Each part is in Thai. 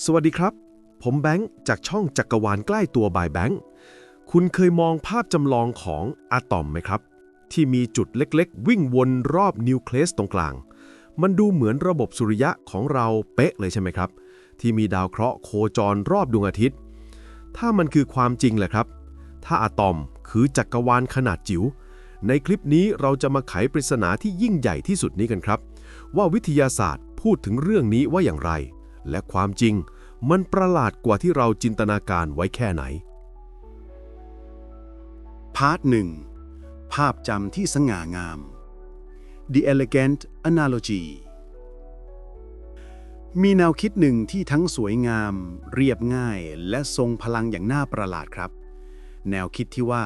สวัสดีครับ ผมแบงค์จากช่องจักรวาลใกล้ตัวบายแบงค์คุณเคยมองภาพจำลองของอะตอมไหมครับ ที่มีจุดเล็กๆ วิ่งวนรอบนิวเคลียสตรงกลาง มันดูเหมือนระบบสุริยะของเราเป๊ะเลยใช่ไหมครับ ที่มีดาวเคราะห์โคจรรอบดวงอาทิตย์ ถ้ามันคือความจริงแหละครับ ถ้าอะตอมคือจักรวาลขนาดจิ๋วในคลิปนี้เราจะมาไขปริศนาที่ยิ่งใหญ่ที่สุดนี้กันครับ ว่าวิทยาศาสตร์พูดถึงเรื่องนี้ว่าอย่างไร และความจริงมันประหลาดกว่าที่เราจินตนาการไว้แค่ไหน พาร์ทหนึ่งภาพจำที่สง่างาม The Elegant Analogy มีแนวคิดหนึ่งที่ทั้งสวยงาม เรียบง่าย และทรงพลังอย่างน่าประหลาดครับ แนวคิดที่ว่า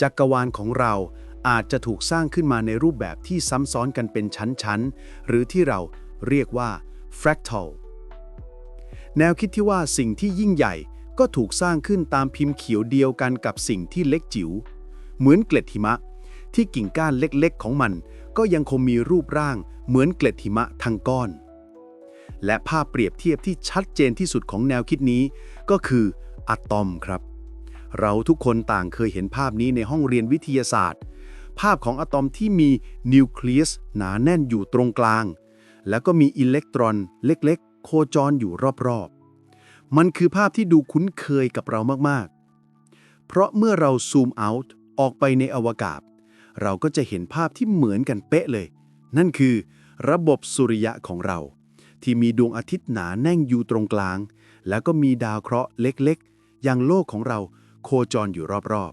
จักรวาลของเราอาจจะถูกสร้างขึ้นมาในรูปแบบที่ซ้ำซ้อนกันเป็นชั้น ๆ หรือที่เราเรียกว่า fractal แนวคิดที่ว่าสิ่งที่ยิ่งใหญ่ก็ถูกสร้างขึ้นตามพิมพ์เขียวเดียวกันกับสิ่งที่เล็กจิ๋ว เหมือนเกล็ดหิมะ ที่กิ่งก้านเล็กๆ ของมัน ก็ยังคงมีรูปร่าง เหมือนเกล็ดหิมะทั้งก้อน และภาพเปรียบเทียบที่ชัดเจนที่สุดของแนวคิดนี้ ก็คืออะตอมครับ เราทุกคนต่างเคยเห็นภาพนี้ในห้องเรียนวิทยาศาสตร์ ภาพของอะตอมที่มีนิวเคลียสหนาแน่นอยู่ตรงกลาง แล้วก็มีอิเล็กตรอนเล็กๆ โคจรอยู่รอบๆ มันคือภาพที่ดูคุ้นเคยกับเรามากๆ เพราะเมื่อเราซูมเอาต์ออกไปในอวกาศ เราก็จะเห็นภาพที่เหมือนกันเป๊ะเลย นั่นคือระบบสุริยะของเรา ที่มีดวงอาทิตย์หนาแน่นอยู่ตรงกลาง แล้วก็มีดาวเคราะห์เล็กๆ อย่างโลกของเราโคจรอยู่รอบ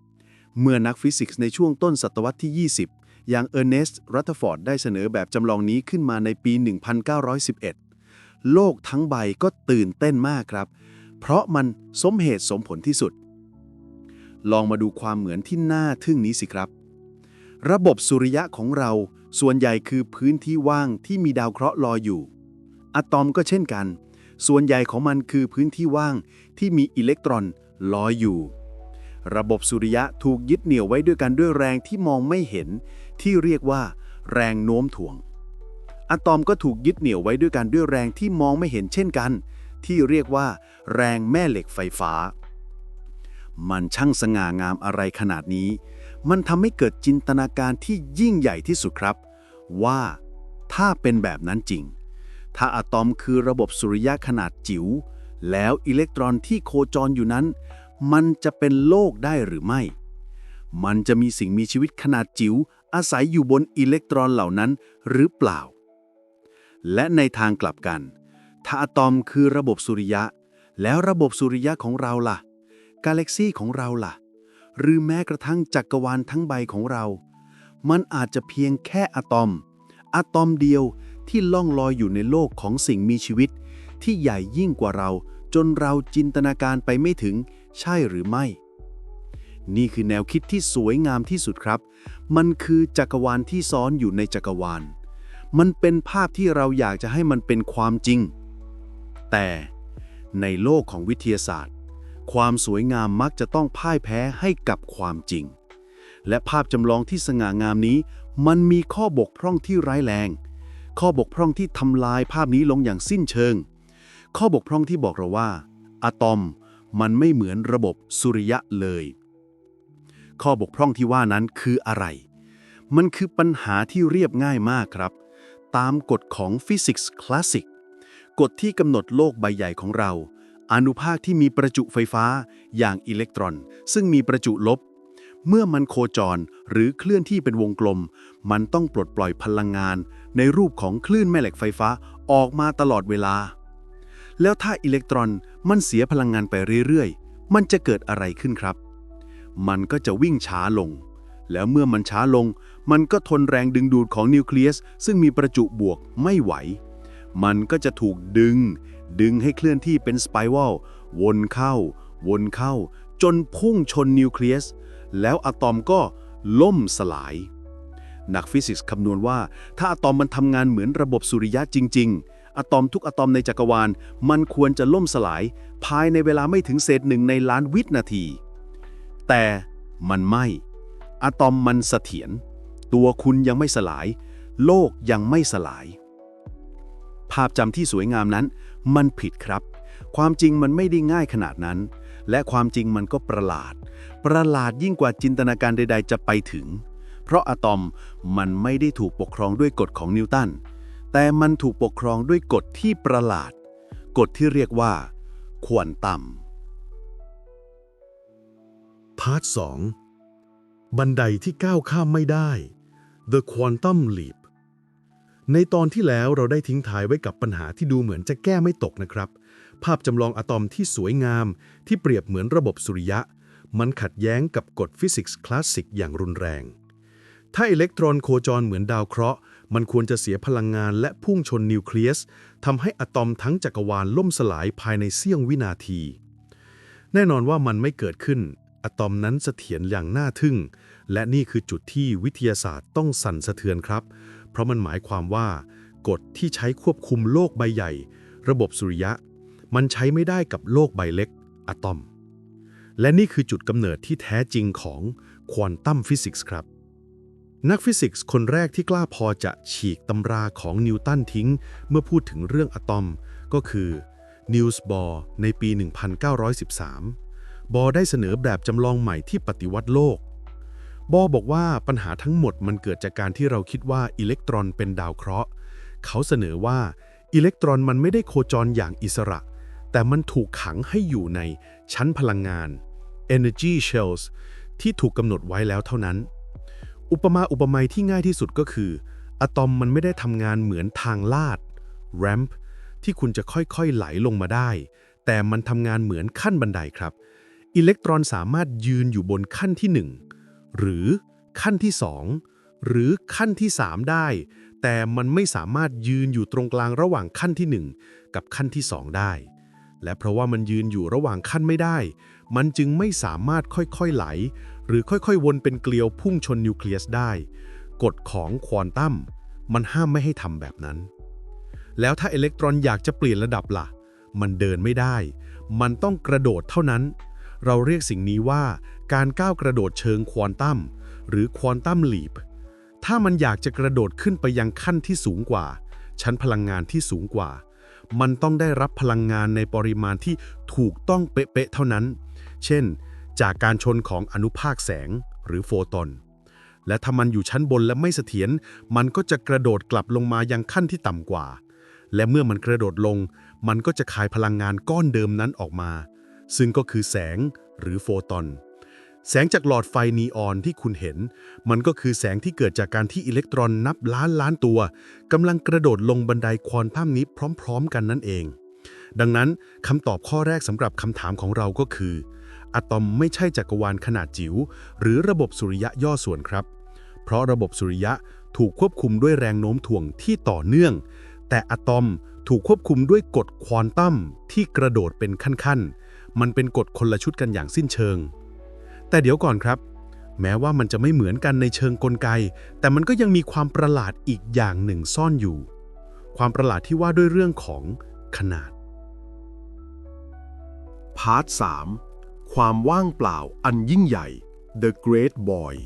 ๆ เมื่อนักฟิสิกส์ในช่วงต้นศตวรรษที่ 20 อย่างเออร์เนสต์ รัตฟอร์ดได้เสนอแบบจำลองนี้ขึ้นมาในปี 1911 โลกทั้งใบก็ตื่นเต้นมากครับ เพราะมันสมเหตุสมผลที่สุด ลองมาดูความเหมือนที่น่าทึ่งนี้สิครับ ระบบสุริยะของเราส่วนใหญ่คือพื้นที่ว่างที่มีดาวเคราะห์ลอยอยู่ อะตอมก็เช่นกัน ส่วนใหญ่ของมันคือพื้นที่ว่างที่มีอิเล็กตรอนลอยอยู่ ระบบสุริยะถูกยึดเหนี่ยวไว้ด้วยกันด้วยแรงที่มองไม่เห็น ที่เรียกว่า แรงโน้มถ่วง อะตอมก็ถูกยึดเหนี่ยวไว้ด้วยกันด้วยแรงที่มองไม่เห็นเช่นกัน ที่เรียกว่า แรงแม่เหล็กไฟฟ้า มันช่างสง่างามอะไรขนาดนี้ มันทำให้เกิดจินตนาการที่ยิ่งใหญ่ที่สุดครับ ว่าถ้าเป็นแบบนั้นจริง ถ้าอะตอมคือระบบสุริยะขนาดจิ๋วแล้วอิเล็กตรอนที่โคจรอยู่นั้น มันจะเป็นโลกได้หรือไม่ มันจะมีสิ่งมีชีวิตขนาดจิ๋วอาศัยอยู่บนอิเล็กตรอนเหล่านั้นหรือเปล่า และในทางกลับกัน ถ้าอะตอมคือระบบสุริยะ แล้วระบบสุริยะของเราล่ะ กาแล็กซี่ของเราล่ะ หรือแม้กระทั่งจักรวาลทั้งใบของเรา มันอาจจะเพียงแค่อะตอม อะตอมเดียวที่ล่องลอยอยู่ในโลกของสิ่งมีชีวิต ที่ใหญ่ยิ่งกว่าเรา จนเราจินตนาการไปไม่ถึง ใช่หรือไม่ นี่คือแนวคิดที่สวยงามที่สุดครับ มันคือจักรวาลที่ซ้อนอยู่ในจักรวาล มันเป็นภาพที่เราอยากจะให้มันเป็นความจริง แต่ในโลกของวิทยาศาสตร์ ความสวยงามมักจะต้องพ่ายแพ้ให้กับความจริง และภาพจำลองที่สง่างามนี้ มันมีข้อบกพร่องที่ร้ายแรง ข้อบกพร่องที่ทำลายภาพนี้ลงอย่างสิ้นเชิง ข้อบกพร่องที่บอกเราว่า อะตอมมันไม่เหมือนระบบสุริยะเลย ข้อบกพร่องที่ว่านั้นคืออะไร มันคือปัญหาที่เรียบง่ายมากครับ ตามกฎของฟิสิกส์คลาสสิกกฎที่กำหนดโลกใบใหญ่ของเรา อนุภาคที่มีประจุไฟฟ้าอย่างอิเล็กตรอน ซึ่งมีประจุลบ เมื่อมันโคจรหรือเคลื่อนที่เป็นวงกลม มันต้องปลดปล่อยพลังงาน ในรูปของคลื่นแม่เหล็กไฟฟ้าออกมาตลอดเวลา แล้วถ้าอิเล็กตรอนมันเสียพลังงานไปเรื่อยๆ มันจะเกิดอะไรขึ้นครับ มันก็จะวิ่งช้าลง แล้วเมื่อมันช้าลง มันก็ทนแรงดึงดูดของนิวเคลียส ซึ่งมีประจุบวกไม่ไหว มันก็จะถูกดึง ดึงให้เคลื่อนที่เป็นสไปรัลวนเข้า วนเข้า จนพุ่งชนนิวเคลียส แล้วอะตอมก็ล่มสลาย นักฟิสิกส์คำนวณว่า ถ้าอะตอมมันทำงานเหมือนระบบสุริยะจริง ๆ อะตอมทุกอะตอมในจักรวาล มันควรจะล่มสลาย ภายในเวลาไม่ถึงเศษหนึ่งในล้านวินาที แต่มันไม่ อะตอมมันเสถียร ตัวคุณยังไม่สลาย โลกยังไม่สลาย ภาพจำที่สวยงามนั้น มันผิดครับ ความจริงมันไม่ได้ง่ายขนาดนั้น และความจริงมันก็ประหลาด ประหลาดยิ่งกว่าจินตนาการใด ๆ จะไปถึง เพราะอะตอมมันไม่ได้ถูกปกครองด้วยกฎของนิวตัน แต่มันถูกปกครองด้วยกฎที่ประหลาด กฎที่เรียกว่า ควอนตัมพาร์ท 2 บันไดที่ก้าวข้ามไม่ได้ The Quantum Leap ในตอนที่แล้วเราได้ทิ้งท้ายไว้กับปัญหาที่ดูเหมือนจะแก้ไม่ตกนะครับ ภาพจำลองอะตอมที่สวยงาม ที่เปรียบเหมือนระบบสุริยะ มันขัดแย้งกับกฎฟิสิกส์คลาสสิกอย่างรุนแรง ถ้าอิเล็กตรอนโคจรเหมือนดาวเคราะห์ มันควรจะเสียพลังงานและพุ่งชนนิวเคลียสทำให้อะตอมทั้งจักรวาลล่มสลายภายในเสี้ยววินาที แน่นอนว่ามันไม่เกิดขึ้นอะตอมนั้นเสถียรอย่างน่าทึ่ง และนี่คือจุดที่วิทยาศาสตร์ต้องสั่นสะเทือนครับ เพราะมันหมายความว่ากฎที่ใช้ควบคุมโลกใบใหญ่ ระบบสุริยะ มันใช้ไม่ได้กับโลกใบเล็กอะตอม และนี่คือจุดกำเนิดที่แท้จริงของควอนตัมฟิสิกส์ครับ นักฟิสิกส์คนแรกที่กล้าพอจะฉีกตำราของนิวตันทิ้ง เมื่อพูดถึงเรื่องอะตอมก็คือนิวส์บอร์ในปี 1913 บอร์ได้เสนอแบบจำลองใหม่ที่ปฏิวัติโลก บอบอกว่าปัญหาทั้งหมดมันเกิดจากการที่เราคิดว่าอิเล็กตรอนเป็นดาวเคราะห์ เขาเสนอว่าอิเล็กตรอนมันไม่ได้โคจรอย่างอิสระ แต่มันถูกขังให้อยู่ในชั้นพลังงาน energy shells ที่ถูกกำหนดไว้แล้วเท่านั้น อุปมาอุปไมยที่ง่ายที่สุดก็คือ อะตอมมันไม่ได้ทำงานเหมือนทางลาด ramp ที่คุณจะค่อยๆไหลลงมาได้ แต่มันทำงานเหมือนขั้นบันไดครับ อิเล็กตรอนสามารถยืนอยู่บนขั้นที่ 1 หรือขั้นที่ 2 หรือขั้นที่ 3 ได้ แต่มันไม่สามารถยืนอยู่ตรงกลางระหว่างขั้นที่ 1 กับขั้นที่ 2 ได้ และเพราะว่ามันยืนอยู่ระหว่างขั้นไม่ได้ มันจึงไม่สามารถค่อยๆไหล หรือค่อยๆ วนเป็นเกลียวพุ่งชนนิวเคลียสได้ กฎของควอนตัมมันห้ามไม่ให้ทำแบบนั้น แล้วถ้าอิเล็กตรอนอยากจะเปลี่ยนระดับล่ะ มันเดินไม่ได้ มันต้องกระโดดเท่านั้น เราเรียกสิ่งนี้ว่า การก้าวกระโดดเชิงควอนตัมหรือควอนตัมลีปถ้ามันอยากจะกระโดดขึ้นไปยังขั้นที่สูงกว่า ชั้นพลังงานที่สูงกว่า มันต้องได้รับพลังงานในปริมาณที่ถูกต้องเป๊ะๆเท่านั้น เช่น จากการชนของอนุภาคแสงหรือโฟตอน และถ้ามันอยู่ชั้นบนและไม่เสถียร มันก็จะกระโดดกลับลงมายังขั้นที่ต่ำกว่า และเมื่อมันกระโดดลง มันก็จะคายพลังงานก้อนเดิมนั้นออกมา ซึ่งก็คือแสงหรือโฟตอน แสงจากหลอดไฟนีออนที่คุณเห็น มันก็คือแสงที่เกิดจากการที่อิเล็กตรอนนับล้านล้านตัวกำลังกระโดดลงบันไดควอนตัมนี้พร้อม ๆ กันนั่นเอง ดังนั้นคำตอบข้อแรกสำหรับคำถามของเราก็คือ อะตอมไม่ใช่จักรวาลขนาดจิ๋วหรือระบบสุริยะย่อส่วนครับ เพราะระบบสุริยะถูกควบคุมด้วยแรงโน้มถ่วงที่ต่อเนื่อง แต่อะตอมถูกควบคุมด้วยกฎควอนตัมที่กระโดดเป็นขั้นๆ มันเป็นกฎคนละชุดกันอย่างสิ้นเชิง แต่เดี๋ยวก่อนครับ แม้ว่ามันจะไม่เหมือนกันในเชิงกลไก แต่มันก็ยังมีความประหลาดอีกอย่างหนึ่งซ่อนอยู่ ความประหลาดที่ว่าด้วยเรื่องของขนาด พาร์ท 3 ความว่างเปล่าอันยิ่งใหญ่ The Great Void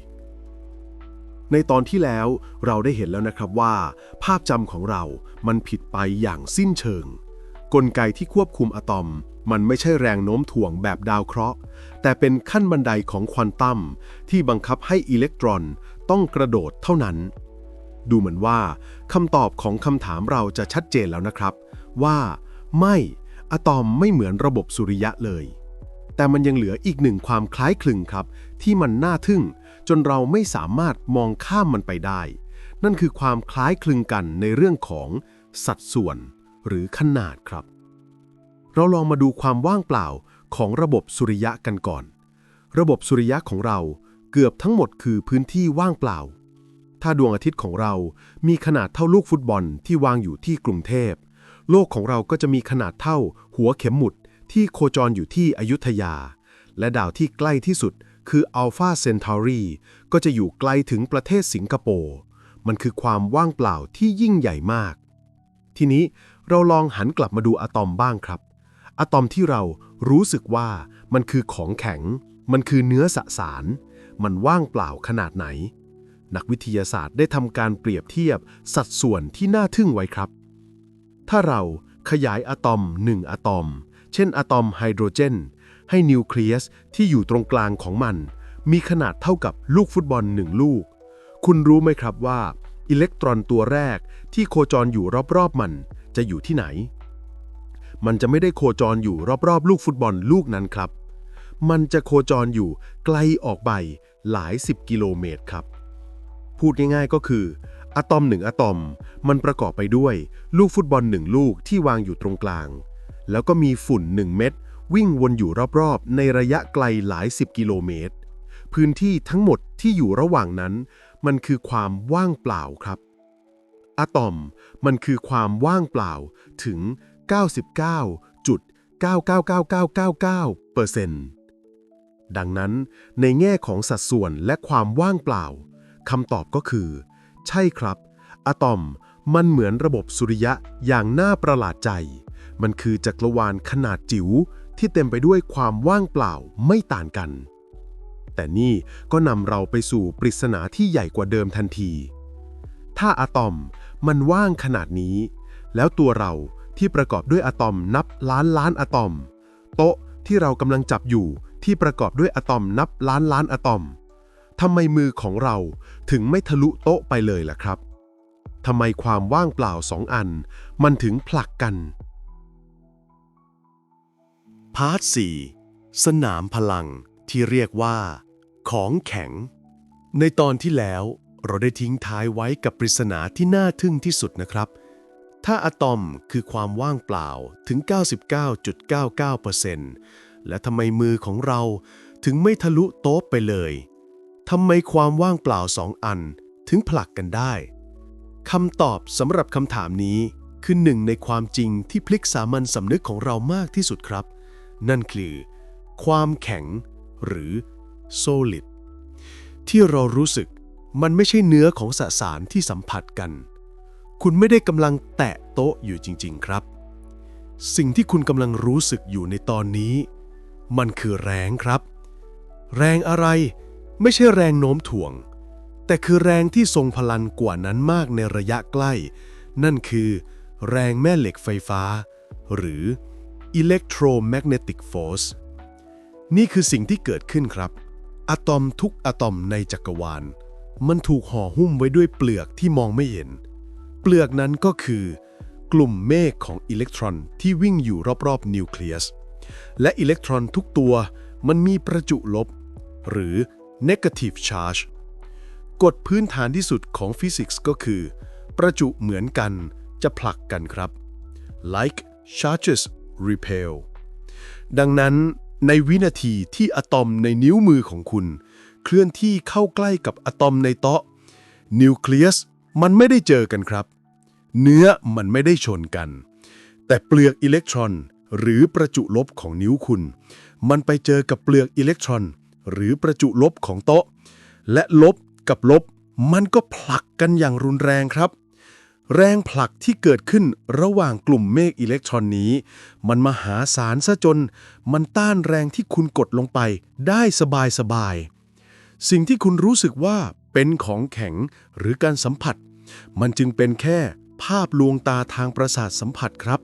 ในตอนที่แล้วเราได้เห็นแล้วนะครับว่า ภาพจำของเรามันผิดไปอย่างสิ้นเชิง กลไกที่ควบคุมอะตอม มันไม่ใช่แรงโน้มถ่วงแบบดาวเคราะห์ แต่เป็นขั้นบันไดของควอนตัมที่บังคับให้อิเล็กตรอนต้องกระโดดเท่านั้น ดูเหมือนว่าคำตอบของคำถามเราจะชัดเจนแล้วนะครับ ว่าไม่อะตอมไม่เหมือนระบบสุริยะเลย แต่มันยังเหลืออีกหนึ่งความคล้ายคลึงครับ ที่มันน่าทึ่ง จนเราไม่สามารถมองข้ามมันไปได้ นั่นคือความคล้ายคลึงกันในเรื่องของสัดส่วนหรือขนาดครับ เราลองมาดูความว่างเปล่าของระบบสุริยะกันก่อน ระบบสุริยะของเราเกือบทั้งหมดคือพื้นที่ว่างเปล่า ถ้าดวงอาทิตย์ของเรามีขนาดเท่าลูกฟุตบอลที่วางอยู่ที่กรุงเทพ โลกของเราก็จะมีขนาดเท่าหัวเข็มหมุดที่โคจรอยู่ที่อยุธยา และดาวที่ใกล้ที่สุดคืออัลฟาเซนท u รีก็จะอยู่ไกลถึงประเทศสิงคโปร์ มันคือความว่างเปล่าที่ยิ่งใหญ่มาก ทีนี้เราลองหันกลับมาดูอะตอมบ้างครับ อะตอมที่เรารู้สึกว่ามันคือของแข็ง มันคือเนื้อสสาร มันว่างเปล่าขนาดไหน นักวิทยาศาสตร์ได้ทำการเปรียบเทียบสัดส่วนที่น่าทึ่งไว้ครับ ถ้าเราขยายอะตอม1อะตอม เช่นอะตอมไฮโดรเจน ให้นิวเคลียสที่อยู่ตรงกลางของมัน มีขนาดเท่ากับลูกฟุตบอลหนึ่งลูก คุณรู้ไหมครับว่า อิเล็กตรอนตัวแรกที่โคจรอยู่รอบๆมันจะอยู่ที่ไหน มันจะไม่ได้โคจรอยู่รอบๆ ลูกฟุตบอลลูกนั้นครับ มันจะโคจรอยู่ไกลออกไปหลายสิบกิโลเมตรครับ พูดง่ายๆก็คือ อะตอมหนึ่งอะตอม มันประกอบไปด้วยลูกฟุตบอลหนึ่งลูกที่วางอยู่ตรงกลาง แล้วก็มีฝุ่นหนึ่งเม็ดวิ่งวนอยู่รอบๆ ในระยะไกลหลายสิบกิโลเมตร พื้นที่ทั้งหมดที่อยู่ระหว่างนั้น มันคือความว่างเปล่าครับ อะตอมมันคือความว่างเปล่าถึง 99.999999เปอร์เซ็นต์ดังนั้นในแง่ของสัดส่วนและความว่างเปล่าคำตอบก็คือ ใช่ครับ อะตอมมันเหมือนระบบสุริยะอย่างน่าประหลาดใจ มันคือจักรวาลขนาดจิ๋วที่เต็มไปด้วยความว่างเปล่าไม่ต่างกัน แต่นี่ก็นำเราไปสู่ปริศนาที่ใหญ่กว่าเดิมทันที ถ้าอะตอมมันว่างขนาดนี้ แล้วตัวเรา ที่ประกอบด้วยอะตอมนับล้านล้านอะตอม โต๊ะที่เรากำลังจับอยู่ที่ประกอบด้วยอะตอมนับล้านล้านอะตอมทำไมมือของเราถึงไม่ทะลุโต๊ะไปเลยล่ะครับทำไมความว่างเปล่าสองอัน มันถึงผลักกัน พาร์ท 4 สนามพลังที่เรียกว่า ของแข็ง ในตอนที่แล้วเราได้ทิ้งท้ายไว้กับปริศนาที่น่าทึ่งที่สุดนะครับ ถ้าอะตอมคือความว่างเปล่าถึง 99.99%และทำไมมือของเราถึงไม่ทะลุโต๊ะไปเลย ทำไมความว่างเปล่าสองอันถึงผลักกันได้ คำตอบสำหรับคำถามนี้คือหนึ่งในความจริงที่พลิกสามัญสำนึกของเรามากที่สุดครับ นั่นคือ ความแข็งหรือ solid ที่เรารู้สึกมันไม่ใช่เนื้อของสสารที่สัมผัสกัน คุณไม่ได้กำลังแตะโต๊ะอยู่จริง ๆ ครับ สิ่งที่คุณกำลังรู้สึกอยู่ในตอนนี้ มันคือแรงครับ แรงอะไรไม่ใช่แรงโน้มถ่วง แต่คือแรงที่ทรงพลังกว่านั้นมากในระยะใกล้ นั่นคือ แรงแม่เหล็กไฟฟ้า หรือ electromagnetic force นี่คือสิ่งที่เกิดขึ้นครับ อะตอมทุกอะตอมในจักรวาล มันถูกห่อหุ้มไว้ด้วยเปลือกที่มองไม่เห็น เปลือกนั้นก็คือกลุ่มเมฆของอิเล็กตรอนที่วิ่งอยู่รอบๆนิวเคลียส และอิเล็กตรอนทุกตัวมันมีประจุลบ หรือ negative charge กฎพื้นฐานที่สุดของฟิสิกส์ก็คือ ประจุเหมือนกันจะผลักกันครับ like charges repel ดังนั้นในวินาทีที่อะตอมในนิ้วมือของคุณ เคลื่อนที่เข้าใกล้กับอะตอมในโต๊ะนิวเคลียสมันไม่ได้เจอกันครับ เนื้อมันไม่ได้ชนกัน แต่เปลือกอิเล็กตรอน หรือประจุลบของนิ้วคุณ มันไปเจอกับเปลือกอิเล็กตรอน หรือประจุลบของโต๊ะ และลบกับลบ มันก็ผลักกันอย่างรุนแรงครับ แรงผลักที่เกิดขึ้นระหว่างกลุ่มเมฆอิเล็กตรอนนี้ มันมหาศาลซะจน มันต้านแรงที่คุณกดลงไปได้สบายสบายสิ่งที่คุณรู้สึกว่าเป็นของแข็งหรือการสัมผัส มันจึงเป็นแค่ ภาพลวงตาทางประสาทสัมผัสครับ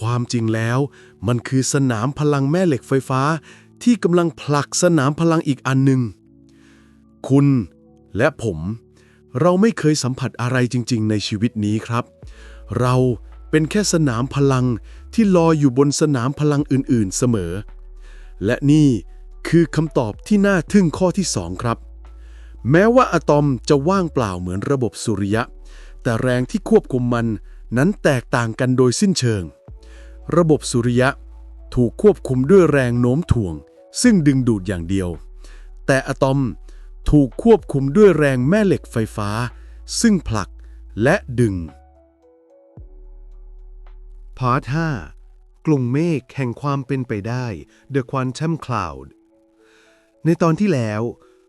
ความจริงแล้วมันคือสนามพลังแม่เหล็กไฟฟ้า ที่กำลังผลักสนามพลังอีกอันหนึ่ง คุณและผม เราไม่เคยสัมผัสอะไรจริง ๆ ในชีวิตนี้ครับ เราเป็นแค่สนามพลังที่ลอยอยู่บนสนามพลังอื่น ๆ เสมอ และนี่คือคำตอบที่น่าทึ่งข้อที่ 2 ครับ แม้ว่าอะตอมจะว่างเปล่าเหมือนระบบสุริยะ แต่แรงที่ควบคุมมันนั้นแตกต่างกันโดยสิ้นเชิง ระบบสุริยะถูกควบคุมด้วยแรงโน้มถ่วง ซึ่งดึงดูดอย่างเดียว แต่อะตอมถูกควบคุมด้วยแรงแม่เหล็กไฟฟ้า ซึ่งผลักและดึง พาร์ท 5 กลุ่มเมฆแห่งความเป็นไปได้ The Quantum Cloud ในตอนที่แล้ว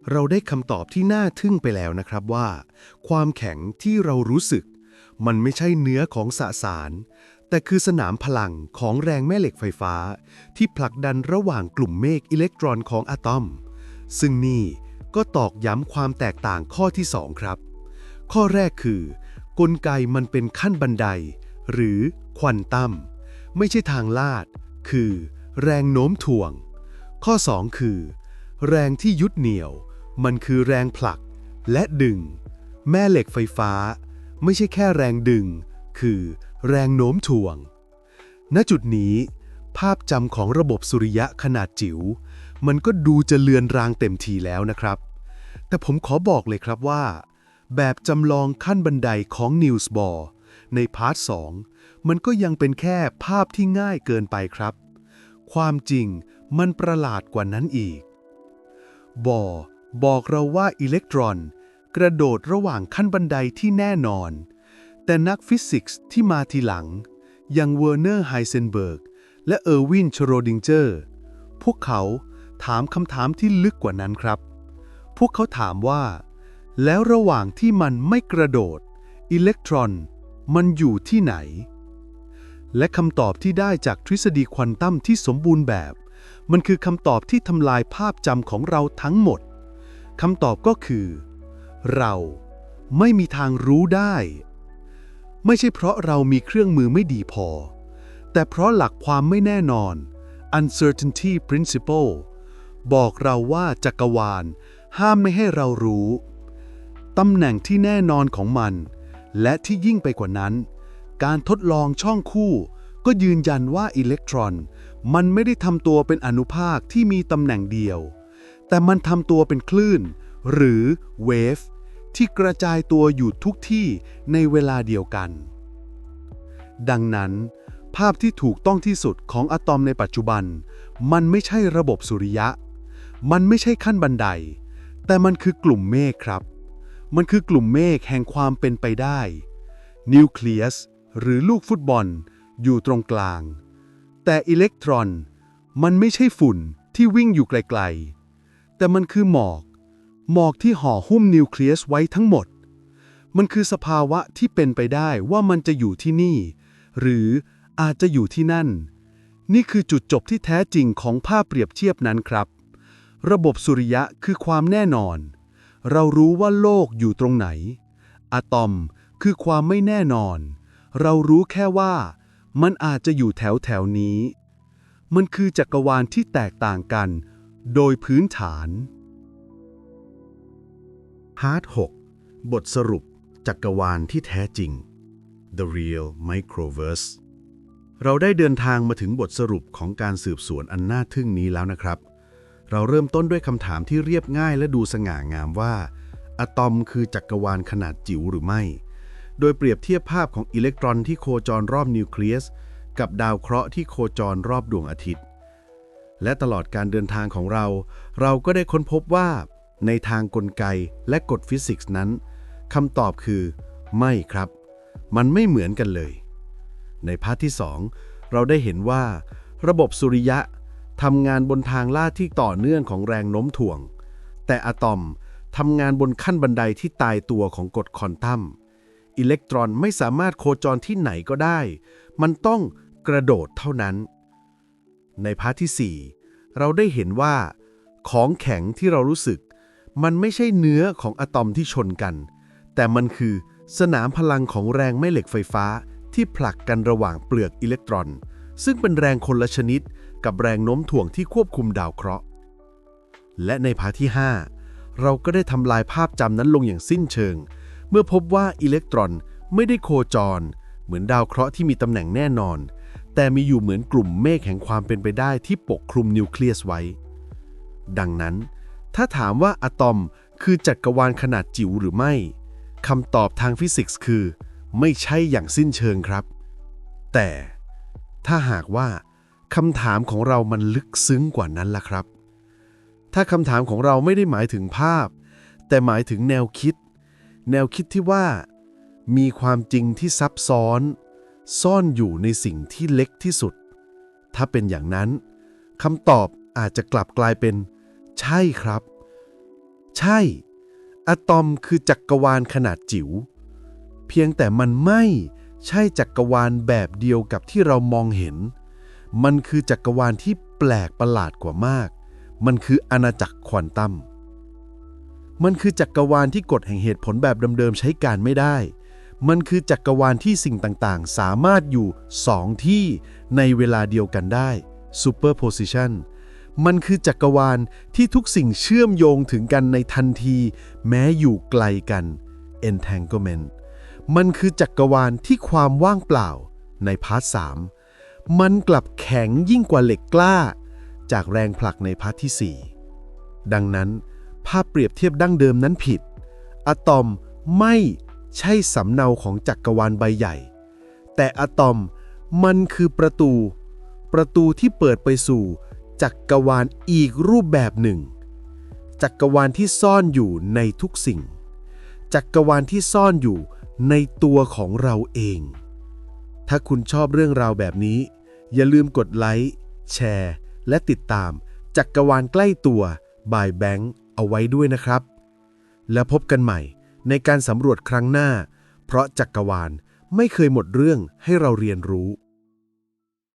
เราได้คำตอบที่น่าทึ่งไปแล้วนะครับว่า ความแข็งที่เรารู้สึก มันไม่ใช่เนื้อของสสาร แต่คือสนามพลังของแรงแม่เหล็กไฟฟ้า ที่ผลักดันระหว่างกลุ่มเมฆอิเล็กตรอนของอะตอม ซึ่งนี่ก็ตอกย้ำความแตกต่างข้อที่ 2 ครับ ข้อแรกคือ กลไกมันเป็นขั้นบันได หรือควอนตัมไม่ใช่ทางลาด คือ แรงโน้มถ่วง ข้อ 2 คือ แรงที่ยึดเหนี่ยว มันคือแรงผลักและดึง แม่เหล็กไฟฟ้า ไม่ใช่แค่แรงดึง คือแรงโน้มถ่วง ณจุดนี้ ภาพจำของระบบสุริยะขนาดจิ๋วมันก็ดูจะเลือนรางเต็มทีแล้วนะครับ แต่ผมขอบอกเลยครับว่า แบบจำลองขั้นบันไดของนิวส์บอร์ในพาร์ท 2 มันก็ยังเป็นแค่ภาพที่ง่ายเกินไปครับ ความจริงมันประหลาดกว่านั้นอีก บอร์ บอกเราว่าอิเล็กตรอน กระโดดระหว่างขั้นบันไดที่แน่นอน แต่นักฟิสิกส์ที่มาทีหลัง อย่างเวอร์เนอร์ไฮเซนเบิร์ก และเออร์วินชโรดิงเจอร์ พวกเขาถามคำถามที่ลึกกว่านั้นครับ พวกเขาถามว่า แล้วระหว่างที่มันไม่กระโดด อิเล็กตรอน มันอยู่ที่ไหน และคำตอบที่ได้จากทฤษฎีควอนตัมที่สมบูรณ์แบบ มันคือคำตอบที่ทำลายภาพจำของเราทั้งหมด คำตอบก็คือ เราไม่มีทางรู้ได้ ไม่ใช่เพราะเรามีเครื่องมือไม่ดีพอ แต่เพราะหลักความไม่แน่นอน uncertainty principle บอกเราว่าจักรวาล ห้ามไม่ให้เรารู้ ตำแหน่งที่แน่นอนของมัน และที่ยิ่งไปกว่านั้น การทดลองช่องคู่ ก็ยืนยันว่าอิเล็กตรอน มันไม่ได้ทำตัวเป็นอนุภาคที่มีตำแหน่งเดียว แต่มันทำตัวเป็นคลื่น หรือเวฟที่กระจายตัวอยู่ทุกที่ในเวลาเดียวกัน ดังนั้น ภาพที่ถูกต้องที่สุดของอะตอมในปัจจุบัน มันไม่ใช่ระบบสุริยะ มันไม่ใช่ขั้นบันได แต่มันคือกลุ่มเมฆครับ มันคือกลุ่มเมฆแห่งความเป็นไปได้ นิวเคลียสหรือลูกฟุตบอลอยู่ตรงกลาง แต่อิเล็กตรอน มันไม่ใช่ฝุ่นที่วิ่งอยู่ไกลๆ แต่มันคือหมอก หมอกที่ห่อหุ้มนิวเคลียสไว้ทั้งหมด มันคือสภาวะที่เป็นไปได้ว่ามันจะอยู่ที่นี่ หรืออาจจะอยู่ที่นั่น นี่คือจุดจบที่แท้จริงของภาพเปรียบเทียบนั้นครับ ระบบสุริยะคือความแน่นอน เรารู้ว่าโลกอยู่ตรงไหน อะตอมคือความไม่แน่นอน เรารู้แค่ว่ามันอาจจะอยู่แถวแถวนี้ มันคือจักรวาลที่แตกต่างกัน โดยพื้นฐานพาร์ท6บทสรุปจักรวาลที่แท้จริง The Real Microverse เราได้เดินทางมาถึงบทสรุปของการสืบสวนอันน่าทึ่งนี้แล้วนะครับ เราเริ่มต้นด้วยคำถามที่เรียบง่ายและดูสง่างามว่า อะตอมคือจักรวาลขนาดจิ๋วหรือไม่ โดยเปรียบเทียบภาพของอิเล็กตรอนที่โคจรรอบนิวเคลียส กับดาวเคราะห์ที่โคจรรอบดวงอาทิตย์ และตลอดการเดินทางของเรา เราก็ได้ค้นพบว่า ในทางกลไกและกฎฟิสิกส์นั้นคำตอบคือ ไม่ครับ มันไม่เหมือนกันเลย ในพาร์ทที่ 2 เราได้เห็นว่า ระบบสุริยะทำงานบนทางลาดที่ต่อเนื่องของแรงโน้มถ่วง แต่อะตอมทำงานบนขั้นบันไดที่ตายตัวของกฎควอนตัมอิเล็กตรอนไม่สามารถโคจรที่ไหนก็ได้ มันต้องกระโดดเท่านั้น ในพาร์ทที่ 4 เราได้เห็นว่า ของแข็งที่เรารู้สึก มันไม่ใช่เนื้อของอะตอมที่ชนกัน แต่มันคือสนามพลังของแรงแม่เหล็กไฟฟ้าที่ผลักกันระหว่างเปลือกอิเล็กตรอน ซึ่งเป็นแรงคนละชนิด กับแรงโน้มถ่วงที่ควบคุมดาวเคราะห์ และในพาร์ทที่ 5 เราก็ได้ทำลายภาพจำนั้นลงอย่างสิ้นเชิง เมื่อพบว่าอิเล็กตรอนไม่ได้โคจร เหมือนดาวเคราะห์ที่มีตำแหน่งแน่นอน แต่มีอยู่เหมือนกลุ่มเมฆแห่งความเป็นไปได้ที่ปกคลุมนิวเคลียสไว้ ดังนั้น ถ้าถามว่าอะตอมคือจักรวาลขนาดจิ๋วหรือไม่คำตอบทางฟิสิกส์คือ ไม่ใช่อย่างสิ้นเชิงครับ แต่ถ้าหากว่าคำถามของเรามันลึกซึ้งกว่านั้นล่ะครับ ถ้าคำถามของเราไม่ได้หมายถึงภาพ แต่หมายถึงแนวคิด แนวคิดที่ว่า มีความจริงที่ซับซ้อน ซ่อนอยู่ในสิ่งที่เล็กที่สุด ถ้าเป็นอย่างนั้นคำตอบอาจจะกลับกลายเป็น ใช่ครับ ใช่ อะตอมคือจักรวาลขนาดจิ๋ว เพียงแต่มันไม่ใช่จักรวาลแบบเดียวกับที่เรามองเห็น มันคือจักรวาลที่แปลกประหลาดกว่ามาก มันคืออาณาจักรควอนตัม มันคือจักรวาลที่กฎแห่งเหตุผลแบบเดิมๆใช้การไม่ได้ มันคือจักรวาลที่สิ่งต่างๆ สามารถอยู่สองที่ในเวลาเดียวกันได้ superposition มันคือจักรวาลที่ทุกสิ่งเชื่อมโยงถึงกันในทันที แม้อยู่ไกลกัน entanglement มันคือจักรวาลที่ความว่างเปล่าในพาร์ท3มันกลับแข็งยิ่งกว่าเหล็กกล้า จากแรงผลักในพาร์ทที่ 4 ดังนั้น ภาพเปรียบเทียบดั้งเดิมนั้นผิด อะตอมไม่ ใช่สำเนาของจักรวาลใบใหญ่ แต่อะตอมมันคือประตู ประตูที่เปิดไปสู่จักรวาลอีกรูปแบบหนึ่ง จักรวาลที่ซ่อนอยู่ในทุกสิ่ง จักรวาลที่ซ่อนอยู่ในตัวของเราเอง ถ้าคุณชอบเรื่องราวแบบนี้ อย่าลืมกดไลค์ แชร์ และติดตาม จักรวาลใกล้ตัวบายแบงค์เอาไว้ด้วยนะครับ แล้วพบกันใหม่ ในการสำรวจครั้งหน้า เพราะจักรวาลไม่เคยหมดเรื่องให้เราเรียนรู้